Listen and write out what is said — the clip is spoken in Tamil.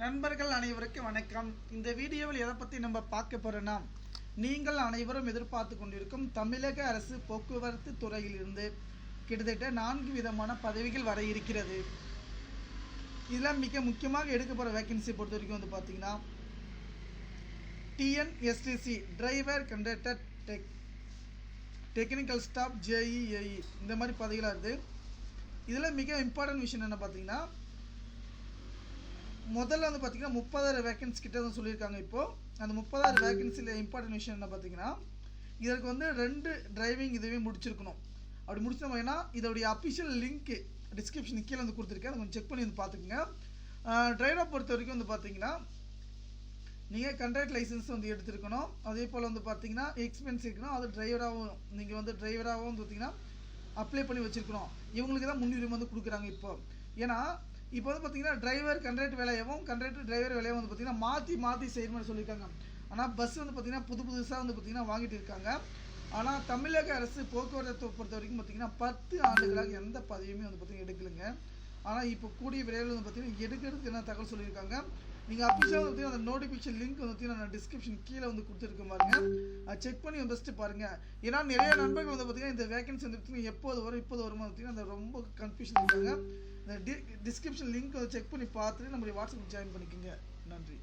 நண்பர்கள் அனைவருக்கும் வணக்கம். இந்த வீடியோவில் எதை பற்றி நம்ம பார்க்க போகிறோன்னா நீங்கள் அனைவரும் எதிர்பார்த்து கொண்டிருக்கும் தமிழக அரசு போக்குவரத்து துறையிலிருந்து கிட்டத்தட்ட நான்கு விதமான பதவிகள் வர இருக்கிறது. இதில் மிக முக்கியமாக எடுக்க போகிற வேக்கன்சி பொறுத்த வரைக்கும் வந்து பார்த்தீங்கன்னா TNSTC driver conductor tech technical staff JE AE இந்த மாதிரி பதவிகளாக இருக்குது இதில் மிக இம்பார்ட்டன்ட் விஷயம் என்ன பார்த்தீங்கன்னா முதல்ல வந்து பார்த்தீங்கன்னா முப்பதாயிரம் வேகன்சி கிட்ட தான் சொல்லியிருக்காங்க இப்போ. அந்த முப்பதாயிரம் வேகன்சியில் இம்பார்ட்டன்ட் விஷயம் என்ன பார்த்தீங்கன்னா இதற்கு வந்து ரெண்டு டிரைவிங் இதுவே முடிச்சிருக்கணும். அப்படி முடிச்சோம்னா இதோடைய அஃபிஷியல் லிங்க்கு டிஸ்கிரிப்ஷன் கீழே வந்து கொடுத்துருக்கேன். அதை கொஞ்சம் செக் பண்ணி வந்து பார்த்துக்குங்க. டிரைவரை பொறுத்த வரைக்கும் வந்து பார்த்தீங்கன்னா நீங்கள் கண்ட்ராக்ட் லைசன்ஸ் வந்து எடுத்துருக்கணும். அதே போல் வந்து பார்த்தீங்கன்னா எக்ஸ்பென்ஸ் இருக்கணும். அது டிரைவராகவும் நீங்கள் வந்து டிரைவராகவும் வந்து பார்த்தீங்கன்னா அப்ளை பண்ணி வச்சுருக்கணும். இவங்களுக்கு தான் முன்னுரிமை வந்து கொடுக்குறாங்க இப்போ. ஏன்னா இப்போ வந்து பார்த்தீங்கன்னா டிரைவர் கண்ட்ரேட் வேலையாகவும் கண்ட்ராக்டர் டிரைவர் வேலையாகவும் வந்து பார்த்தீங்கன்னா மாற்றி மாற்றி செய்யற மாதிரி சொல்லியிருக்காங்க. ஆனால் பஸ் வந்து பார்த்தீங்கன்னா புது புதுசாக வந்து பார்த்தீங்கன்னா வாங்கிட்டு இருக்காங்க. ஆனால் தமிழக அரசு போக்குவரத்தை பொறுத்த வரைக்கும் பார்த்தீங்கன்னா பத்து ஆண்டுகளாக எந்த பதவியுமே வந்து பார்த்தீங்கன்னா எடுக்கலைங்க. ஆனால் இப்போ கூடிய விரைவில் வந்து பார்த்தீங்கன்னா எடுக்கிறதுக்கு என்ன தகவல் சொல்லியிருக்காங்க? நீங்கள் அஃபிஷியலாக வந்து அந்த நோட்டிஃபிகேஷன் லிங்க் வந்து நான் டிஸ்கிரிப்ஷன் கீழே வந்து கொடுத்துருக்க பாருங்க. செக் பண்ணி பெஸ்ட்டு பாருங்க. ஏன்னா நிறைய நண்பர்கள் வந்து பார்த்தீங்கன்னா இந்த வேகன்சி வந்து பார்த்தீங்கன்னா எப்போது வரும் இப்போது வருமா பார்த்தீங்கன்னா அந்த ரொம்ப கன்ஃபியூஷன் இருக்காங்க இந்த டி டிஸ்கிரிப்ஷன் லிங்க் வந்து செக் பண்ணி பார்த்துட்டு நம்மளுடைய வாட்ஸ்அப் ஜாயின் பண்ணிக்கோங்க. நன்றி.